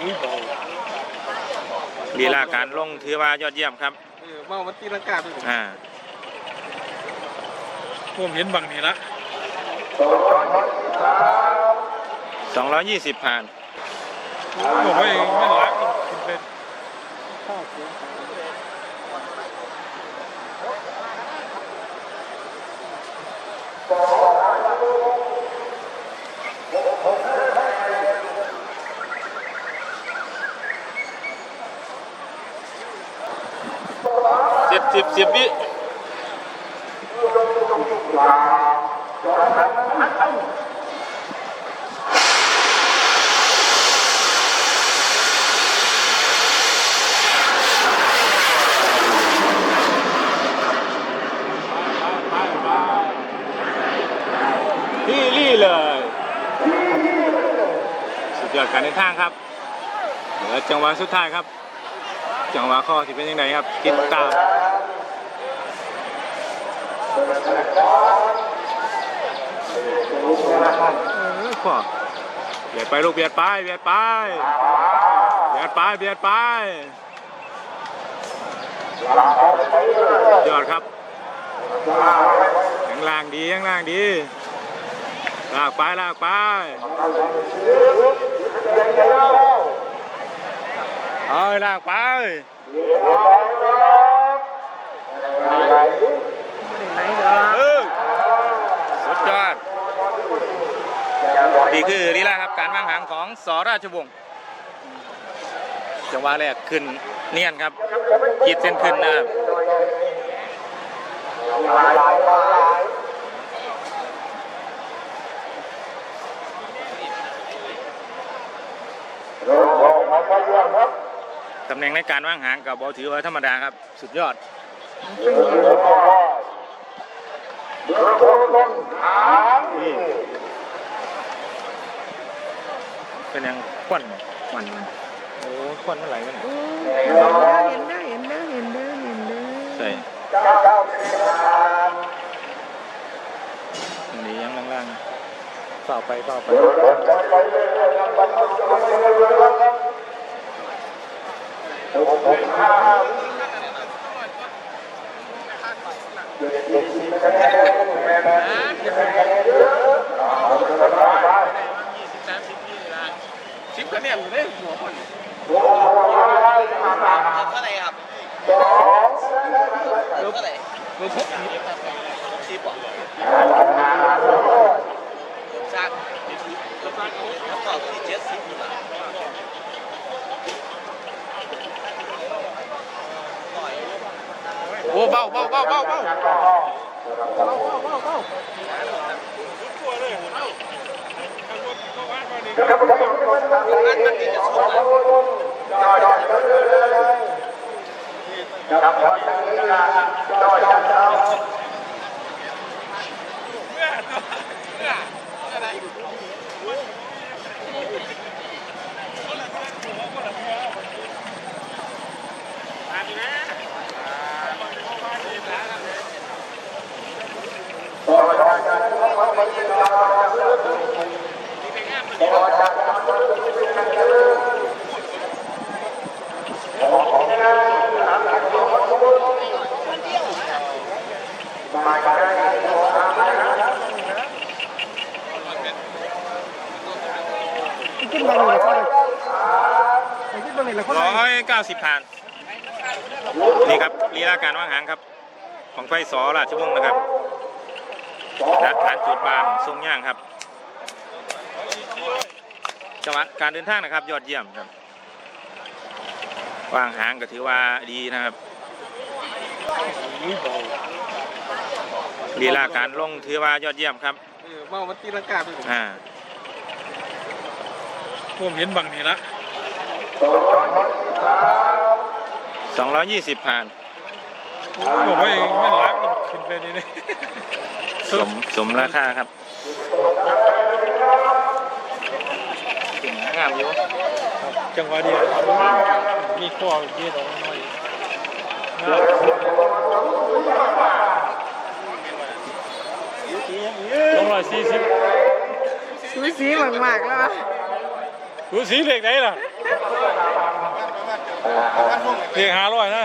อุ้ยเบาลีลาการลงถือว่ายอดเยี่ยมครับเออเมามันตีลังกาด้วยอ่าผมเห็นบังนี่ละ220ผ่านบอกว่าเองไม่รักกินเป็นสิบ สิบสิบวิที่รี่เลย สุดยอดการเดินทางครับเหลือจังหวะสุดท้ายครับ จังหวะข้อที่เป็นยังไงครับ ติดตามเออขวเบียดไปลูกเบียดไปเบียดไปเบียดไปเบียดไปยอดครับยังล่างดียังล่างดีลากไปลากไป เอาลากไปเออสุดยอดนี่คือลีลาครับการวางหางของสอราชวงศ์จังหวะแรกขึ้นเนียนครับขีดเส้นขึ้นนะครับ ตำแหน่งในการวางหางกับบอถือว่าธรรมดาครับ สุดยอดนี่เป็นยังควันควันมันโอ้ควันมันไหลไปไหนโอ้เห็นได้เห็นได้เห็นได้เห็นได้ใส่อันนี้ยังล่างๆฝ่าไปฝ่าไป สิบคะแนนเลยหัวคน เท่าไหร่ครับเท่าไหร่ ไม่พบ สิบอะสร้างแล้วก็ที่เจ็ดสิบอยู่ละ โอ้เบาเบาเบาเบาเบานั่นมันที่จะสุดละขึ้นมาเลยก็ขึ้นมาเลยแล้วก็ร้อยเก้าสิบผ่าน นี่ครับลีลาการวางหางครับ ของไฟสอราชวงศ์นะครับดัดฐานจุดบานทรงย่างครับ จังหวะการเดินทางนะครับ ยอดเยี่ยมครับวางหางก็ถือว่าดีนะครับอุ้ยเบาลีลาการลงถือว่ายอดเยี่ยมครับเออเมามันตีลังกาด้วยอ่าผมเห็นบังนี่ละ220ผ่านบอกว่าเองไม่รักกินเป็นนี่สมสมราคาครับ งามอยู่จังหวะเดียวมีข้อเย็ดออกหน่อยสองร้อยสี่สิบสูสีมากๆแล้วดูสีเหล็กไหนล่ะเเรียกหาร้อยนะ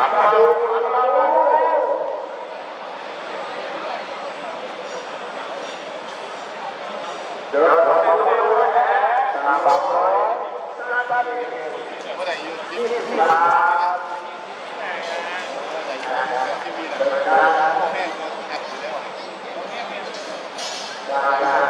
อย่างเจ้าอยู่นี่ไก่ต่างหน้า